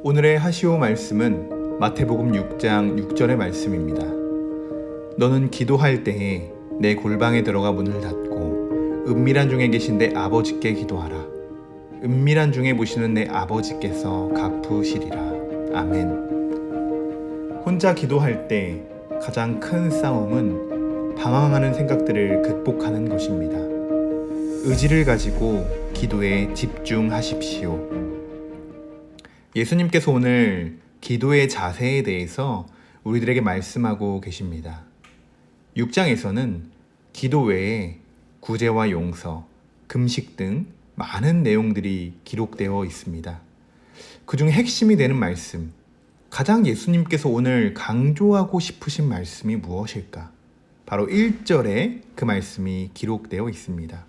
오늘의 하시오 말씀은 마태복음 6장 6절의 말씀입니다. 너는 기도할 때에 내 골방에 들어가 문을 닫고 은밀한 중에 계신 내 아버지께 기도하라. 은밀한 중에 보시는 내 아버지께서 갚으시리라. 아멘. 혼자 기도할 때 가장 큰 싸움은 방황하는 생각들을 극복하는 것입니다. 의지를 가지고 기도에 집중하십시오. 예수님께서 오늘 기도의 자세에 대해서 우리들에게 말씀하고 계십니다. 6장에서는 기도 외에 구제와 용서, 금식 등 많은 내용들이 기록되어 있습니다. 그중 핵심이 되는 말씀, 가장 예수님께서 오늘 강조하고 싶으신 말씀이 무엇일까? 바로 1절에 그 말씀이 기록되어 있습니다.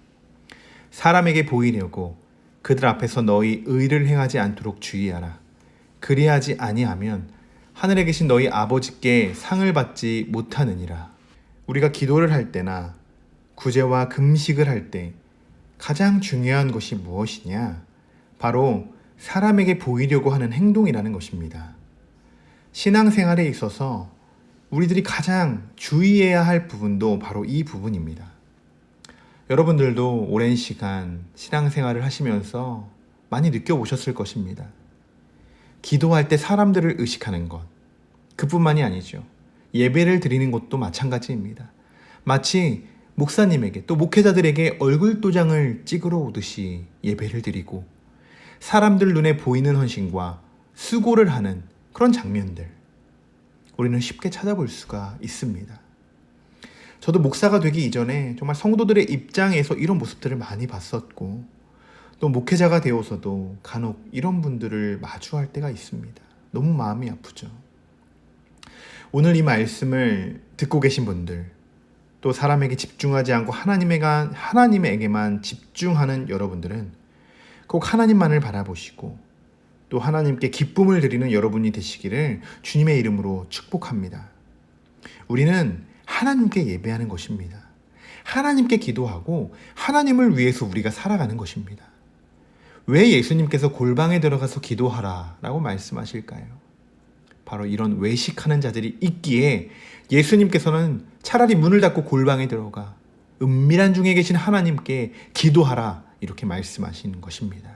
사람에게 보이려고 그들 앞에서 너희 의를 행하지 않도록 주의하라. 그리하지 아니하면 하늘에 계신 너희 아버지께 상을 받지 못하느니라. 우리가 기도를 할 때나 구제와 금식을 할 때 가장 중요한 것이 무엇이냐? 바로 사람에게 보이려고 하는 행동이라는 것입니다. 신앙생활에 있어서 우리들이 가장 주의해야 할 부분도 바로 이 부분입니다. 여러분들도 오랜 시간 신앙생활을 하시면서 많이 느껴보셨을 것입니다. 기도할 때 사람들을 의식하는 것. 그뿐만이 아니죠. 예배를 드리는 것도 마찬가지입니다. 마치 목사님에게 또 목회자들에게 얼굴 도장을 찍으러 오듯이 예배를 드리고 사람들 눈에 보이는 헌신과 수고를 하는 그런 장면들. 우리는 쉽게 찾아볼 수가 있습니다. 저도 목사가 되기 이전에 정말 성도들의 입장에서 이런 모습들을 많이 봤었고 또 목회자가 되어서도 간혹 이런 분들을 마주할 때가 있습니다. 너무 마음이 아프죠. 오늘 이 말씀을 듣고 계신 분들 또 사람에게 집중하지 않고 하나님에가 하나님에게만 집중하는 여러분들은 꼭 하나님만을 바라보시고 또 하나님께 기쁨을 드리는 여러분이 되시기를 주님의 이름으로 축복합니다. 우리는 하나님께 예배하는 것입니다. 하나님께 기도하고 하나님을 위해서 우리가 살아가는 것입니다. 왜 예수님께서 골방에 들어가서 기도하라 라고 말씀하실까요? 바로 이런 외식하는 자들이 있기에 예수님께서는 차라리 문을 닫고 골방에 들어가 은밀한 중에 계신 하나님께 기도하라 이렇게 말씀하시는 것입니다.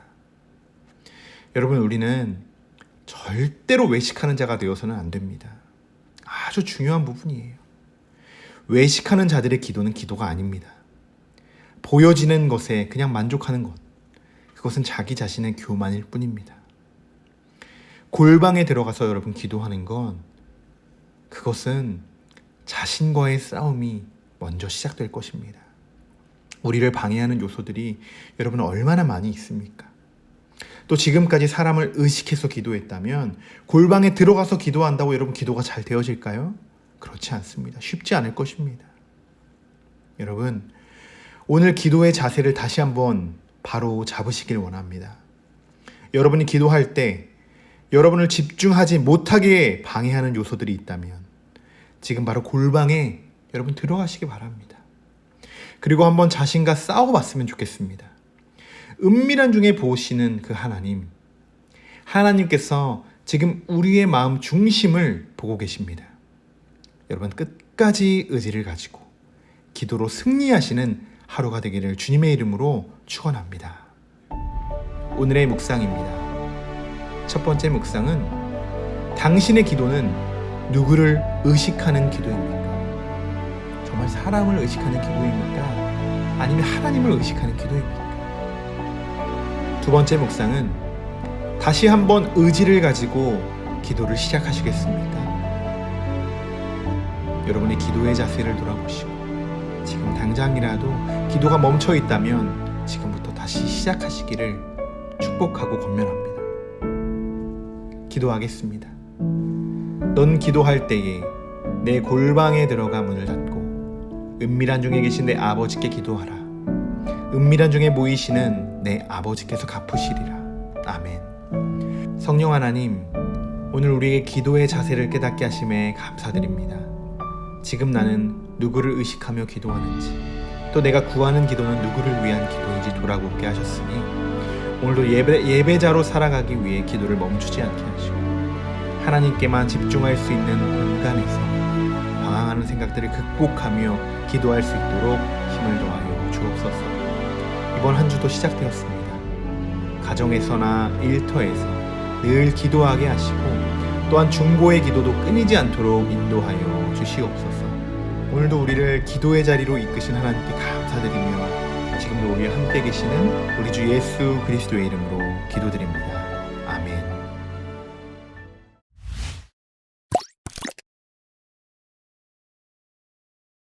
여러분, 우리는 절대로 외식하는 자가 되어서는 안 됩니다. 아주 중요한 부분이에요. 외식하는 자들의 기도는 기도가 아닙니다. 보여지는 것에 그냥 만족하는 것. 그것은 자기 자신의 교만일 뿐입니다. 골방에 들어가서 여러분 기도하는 건 그것은 자신과의 싸움이 먼저 시작될 것입니다. 우리를 방해하는 요소들이 여러분 얼마나 많이 있습니까? 또 지금까지 사람을 의식해서 기도했다면 골방에 들어가서 기도한다고 여러분 기도가 잘 되어질까요? 그렇지 않습니다. 쉽지 않을 것입니다. 여러분, 오늘 기도의 자세를 다시 한번 바로 잡으시길 원합니다. 여러분이 기도할 때 여러분을 집중하지 못하게 방해하는 요소들이 있다면 지금 바로 골방에 여러분 들어가시기 바랍니다. 그리고 한번 자신과 싸워봤으면 좋겠습니다. 은밀한 중에 보시는 그 하나님, 하나님께서 지금 우리의 마음 중심을 보고 계십니다. 여러분 끝까지 의지를 가지고 기도로 승리하시는 하루가 되기를 주님의 이름으로 축원합니다. 오늘의 묵상입니다. 첫 번째 묵상은 당신의 기도는 누구를 의식하는 기도입니까? 정말 사람을 의식하는 기도입니까? 아니면 하나님을 의식하는 기도입니까? 두 번째 묵상은 다시 한번 의지를 가지고 기도를 시작하시겠습니까? 여러분의 기도의 자세를 돌아보시고 지금 당장이라도 기도가 멈춰 있다면 지금부터 다시 시작하시기를 축복하고 권면합니다. 기도하겠습니다. 넌 기도할 때에 내 골방에 들어가 문을 닫고 은밀한 중에 계신 내 아버지께 기도하라. 은밀한 중에 모이시는 내 아버지께서 갚으시리라. 아멘. 성령 하나님, 오늘 우리에게 기도의 자세를 깨닫게 하심에 감사드립니다. 지금 나는 누구를 의식하며 기도하는지 또 내가 구하는 기도는 누구를 위한 기도인지 돌아보게 하셨으니 오늘도 예배, 예배자로 살아가기 위해 기도를 멈추지 않게 하시고 하나님께만 집중할 수 있는 공간에서 방황하는 생각들을 극복하며 기도할 수 있도록 힘을 더하여 주옵소서. 이번 한 주도 시작되었습니다. 가정에서나 일터에서 늘 기도하게 하시고 또한 중보의 기도도 끊이지 않도록 인도하여 주시옵소서. 오늘도 우리를 기도의 자리로 이끄신 하나님께 감사드리며 지금도 우리와 함께 계시는 우리 주 예수 그리스도의 이름으로 기도드립니다.